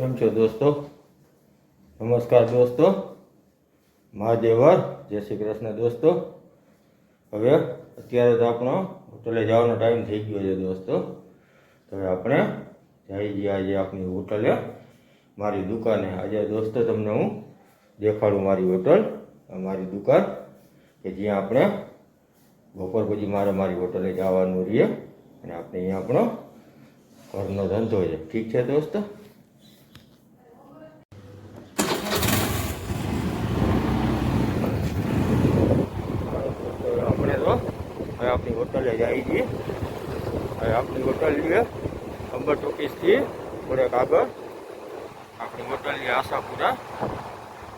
કેમ છો દોસ્તો? નમસ્કાર દોસ્તો. મહાદેવર, જય શ્રી કૃષ્ણ દોસ્તો. હવે અત્યારે તો આપણો હોટલે જવાનો ટાઈમ થઈ ગયો છે દોસ્તો. તો હવે આપણે જઈ જઈએ આજે આપણી હોટલે. મારી દુકાને આજે દોસ્તો તમને હું દેખાડું મારી હોટલ. મારી દુકાન કે જ્યાં આપણે બપોર પછી મારે મારી હોટલે જવાનું રહીએ અને આપણે અહીંયા આપણો ઘરનો ધંધો છે. ઠીક છે દોસ્તો આપણે તો હવે આપણી હોટલે જઈએ છીએ હવે આપણી હોટલ છે અંબર ટોકીસથી થોડાક આગળ. આપણી હોટલની આશાપુરા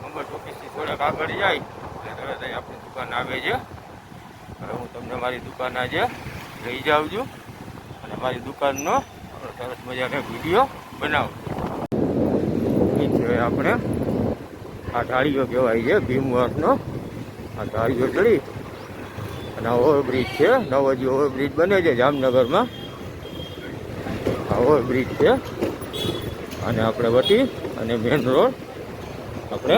અંબર ટોકીસથી થોડાક આગળ જાય. એટલે તરત આપણી દુકાન આવે છે. હવે હું તમને મારી દુકાન આજે લઈ જાઉં છું. અને મારી દુકાનનો સરસ મજાનો વીડિયો બનાવું છે. આપણે આ ઢાળીઓ કહેવાય છે ભીમવાસનો આ ઢાળીઓ ચડી. અને બ્રિજ છે. નવો જે ઓવરબ્રિજ બને છે જામનગરમાં. આ ઓવરબ્રિજ છે. અને આપણે વટી અને મેન રોડ આપણે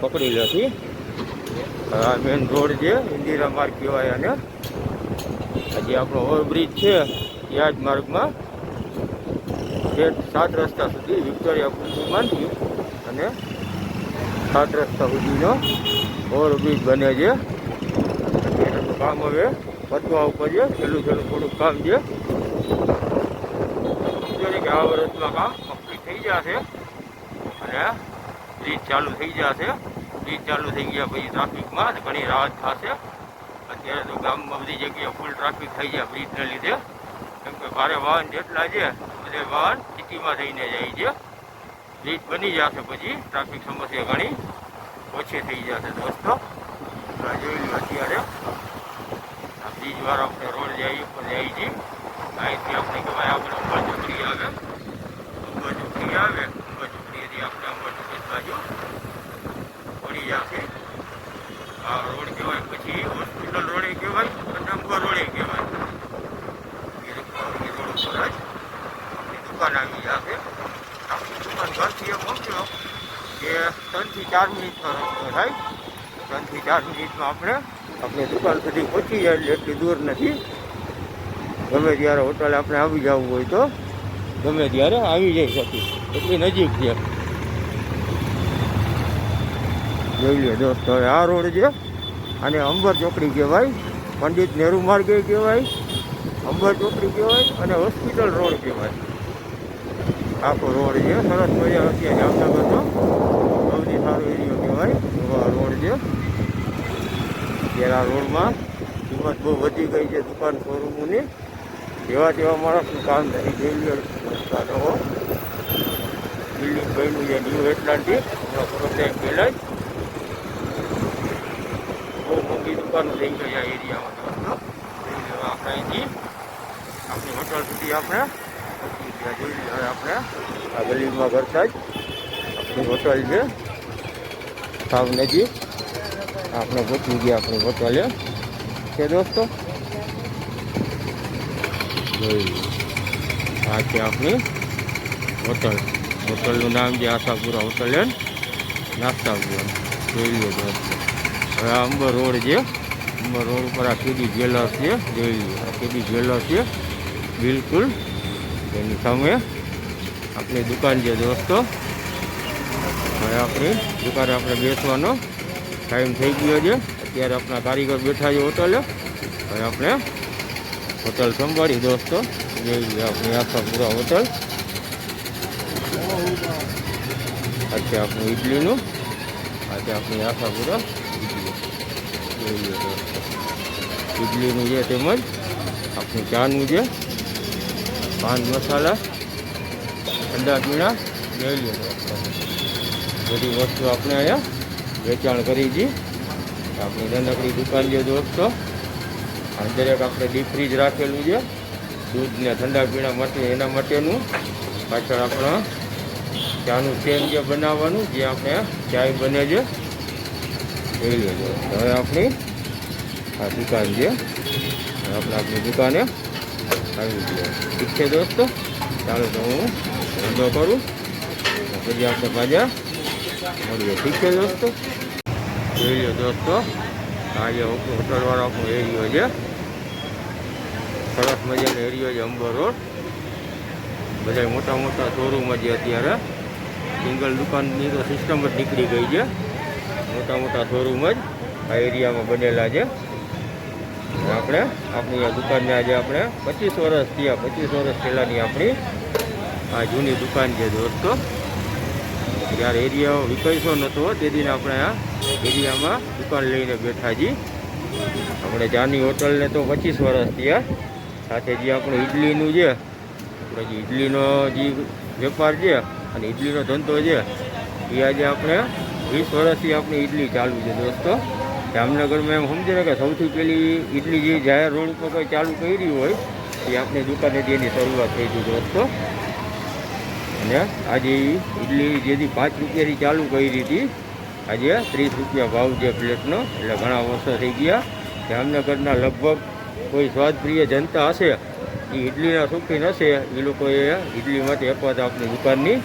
પકડી લેતી આ મેન રોડ છે ઇન્દિરા માર્ગ કહેવાય અને જે આપણો ઓવરબ્રિજ છે ત્યાં જ માર્ગમાં છેક સાત રસ્તા સુધી વિક્ટોરિયા પુલથી માંડી અને સાત રસ્તા સુધીનો ઓવરબ્રિજ બને છે. કામ હવે પતવા ઉપર છે છેલ્લું છેલ્લું થોડુંક કામ છે. કે આ વર્ષમાં કામ કમ્પ્લીટ થઈ જશે અને બ્રિજ ચાલુ થઈ જશે બ્રિજ ચાલુ થઈ ગયા પછી ટ્રાફિકમાં ઘણી રાહત થશે. અત્યારે તો ગામમાં બધી જગ્યાએ ફૂલ ટ્રાફિક થઈ જાય બ્રિજને લીધે. કેમ કે ભારે વાહન જેટલા છે, બધે વાહન સિટીમાં થઈને જાય છે. બ્રિજ બની જશે પછી ટ્રાફિક સમસ્યા ઘણી ઓછી થઈ જશે દોસ્તો. જોઈ લો અત્યારે. વાળા આપણે રોડ જાય ઉપર જાય. છે અહીંથી આપણે કહેવાય આપણે અંબર ચોકડી આવે. અંબર ચોકડી આવે અંબર ચોકડીથી આપણે અંબર ચોકડી બાજુ પડી જશે. આ રોડ કહેવાય, પછી હોસ્પિટલ રોડે કહેવાય અને અંબર રોડે કહેવાય. એ રોડ ઉપર જ આપણી દુકાન આવી જશે. આપણી દુકાન ઘરથી એ પહોંચ્યો કે ત્રણથી ચાર મિનિટનો રસ્તો થાય. ત્રણથી ચાર મિનિટમાં આપણે આપણી દુકાન સુધી પહોંચી જાય એટલે એટલી દૂર નથી. ગમે ત્યારે હોટલે આપણે આવી જવું હોય તો. ગમે ત્યારે આવી જઈ શકીએ. એટલી નજીક છે. જોઈ લે દોસ્તો, હવે આ રોડ છે. અને અંબર ચોકડી કહેવાય. પંડિત નહેરુ માર્ગે કહેવાય. અંબર ચોકડી કહેવાય અને હોસ્પિટલ રોડ કહેવાય. આખો રોડ છે. સરસ મજા અત્યારે જામનગરનો. સૌથી સારો એરિયો કહેવાય. રોડ છે. અત્યારે રોડમાં. કિંમત બહુ વધી ગઈ છે દુકાન શોરૂમોની. જેવા તેવા માણસનું કામ થઈ ગયેલું રસ્તા નવો બિલ્ડિંગ બન્યું છે ન્યૂ એટલાન્ટિક. હમણાં થોડો ટાઈમ પહેલાં જ બહુ મોટી દુકાનો થઈ ગઈ આ એરિયામાં દોસ્તો આપણે હોટલ સુધી આપણે આપણે આ ગલીમાં કરતા જ આપણી હોટલ છે. સાવ નજીક. આપણે પહોંચી ગયા આપણી હોટલે છે દોસ્તો. આ છે આપણી હોટલ. હોટલનું નામ છે આશાપુરા હોટલ એન્ડ નાસ્તા ભવન જોઈ લો દોસ્તો. હવે અંબર રોડ છે. અંબર રોડ ઉપર આ કેડી જ્વેલર્સ છે. જોઈ લો. આ કેડી જ્વેલર્સ છે. બિલકુલ. એની સામે આપણી દુકાન છે દોસ્તો. હવે આપણી દુકાને આપણે બેસવાનો ટાઈમ થઈ ગયો છે. અત્યારે આપણા કારીગર બેઠા છે હોટલે. હવે આપણે હોટલ સંભાળી દોસ્તો. લઈએ આપણી આશાપુરા હોટલ. આજે આપણું ઇડલીનું આજે આપણી આશાપુરા ઇડલીનું છે તેમજ આપણું ચાનું છે. પાન મસાલા ઠંડા પીણા જોઈ લઈએ બધી વસ્તુ આપણે અહીંયા વેચાણ કરી છે આપણી નાનકડી દુકાન છે દોસ્તો દરેક આપણે ડીપ ફ્રીજ રાખેલું છે. દૂધને ઠંડા પીણા માટે, એના માટેનું પાછળ આપણા ચાનું સેમ જે બનાવવાનું, જે આપણે ચાય બને છે. જોઈ લેજો. હવે આપણી આ દુકાન છે. આપણે આપણી દુકાને આવી ગયા. ઠીક છે દોસ્તો? ચાલો તો હું ધંધો કરું. પછી આપણે પાછા મળીએ. ઠીક છે દોસ્તો? જોઈ લો દોસ્તો. આ જે હોટલવાળો આપણો એરિયો છે. સરસ મજાનો એરિયો છે અંબર રોડ. બધા મોટા મોટા શોરૂમ છે અત્યારે. સિંગલ દુકાનની તો સિસ્ટમ જ નીકળી ગઈ છે. મોટા મોટા શોરૂમ જ આ એરિયામાં બનેલા છે. આપણે, આપણી આ દુકાનને આજે આપણે પચીસ વર્ષ થયા, પચીસ વર્ષ પહેલાંની આપણી આ જૂની દુકાન છે દોસ્તો. જ્યારે એરિયા વિકસ્યો નહોતો તે દિન આપણે આ એરિયામાં દુકાન લઈને બેઠા છીએ આપણે જાની હોટલને તો પચીસ વર્ષ થયા. સાથે જે આપણું ઇડલીનું છે, આપણે જે ઇડલીનો જે વેપાર છે અને ઇડલીનો ધંધો છે, એ આજે આપણે વીસ વર્ષથી આપણી ઇડલી ચાલુ છે દોસ્તો. જામનગરમાં એમ સમજે ને કે સૌથી પહેલી ઇડલી જે જાહેર રોડ ઉપર કંઈ ચાલુ કરી હોય, એ આપણી દુકાનેથી એની શરૂઆત થઈ હતી દોસ્તો. અને આજે ઇડલી જેથી પાંચ રૂપિયાથી ચાલુ કરી હતી. આજે ત્રીસ રૂપિયા ભાવ છે પ્લેટનો. એટલે ઘણા વર્ષો થઈ ગયા. જામનગરના લગભગ કોઈ સ્વાદપ્રિય જનતા હશે, એ ઇડલીના શોખીન હશે એ લોકોએ ઇડલીમાંથી એકવાર આપણી દુકાનની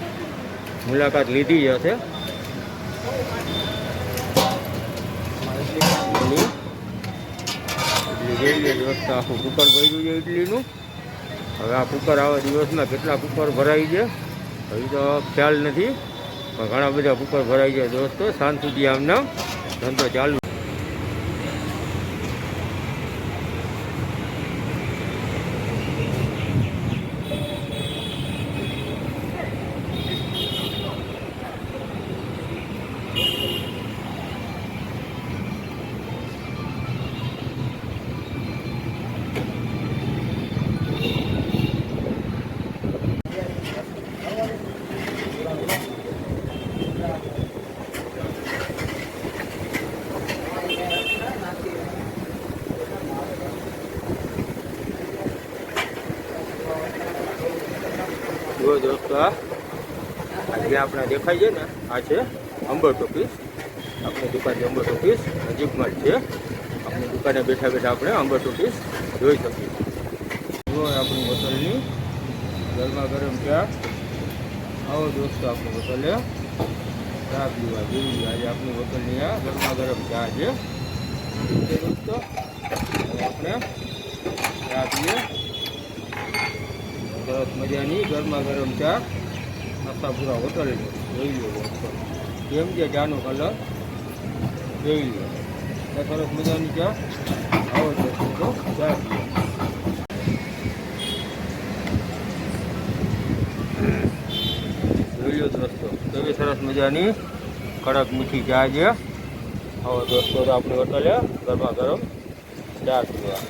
મુલાકાત લીધી જ હશે. ઇડલી ઇડલી જોઈ લે વ્યવસ્થા આખું કુકર ભર્યું છે ઇડલીનું હવે આ કુકર આવા દિવસમાં કેટલા કુકર ભરાય છે? હજી તો ખ્યાલ નથી. ઘણા બધા કુકર ભરાય છે દોસ્તો સાંજ સુધી આમનો ધંધો ચાલુ જો દોસ્તો આ જે આપણે દેખાય છે ને, આ છે અંબર ટોપીસ આપણી દુકાન અંબર ટોપીસ નજીકમાં જ છે. આપણી દુકાને બેઠા બેઠા આપણે અંબર ટોપીસ જોઈ શકીએ. જો આપણી હોટલની, ગરમા ગરમ ચા. આવો દોસ્તો, આપણી હોટલે ચા પીવા જેવી આજે આપણી હોટલની આ ગરમા ગરમ ચા છે. દોસ્તો આપણે ચા પીએ. સરસ મજાની, ગરમા ગરમ ચા આશાપુરા હોટલ જોઈ લો દોસ્તો કેમ છે ચાનો કલર જોઈ લો આ સરસ મજાની ચા. આવો દોસ્તો તો ચા પીએ. જોઈ લો દોસ્તો કેવી સરસ મજાની કડક મીઠી ચા છે. આવો દોસ્તો તો આપણી હોટલે. ગરમા ગરમ ચા પીવા.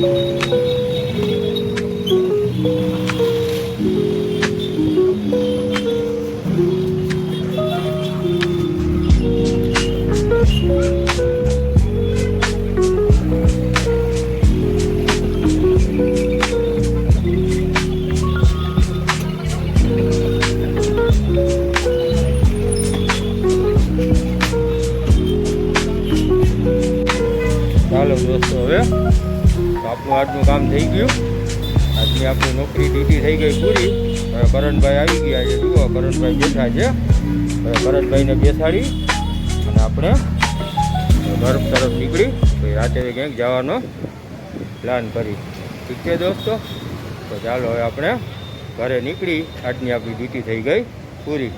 ચાલો આજનું કામ થઈ ગયું. આજની આપણી નોકરી ડ્યુટી થઈ ગઈ પૂરી. હવે કરણભાઈ આવી ગયા છે. જુઓ કરણભાઈ બેઠા છે. હવે કરણભાઈને બેસાડી અને આપણે ઘર તરફ નીકળી. પછી રાત્રે ક્યાંક જવાનો પ્લાન કરી. ઠીક છે દોસ્તો? તો ચાલો હવે આપણે ઘરે નીકળી. આજની આપણી ડ્યુટી થઈ ગઈ પૂરી.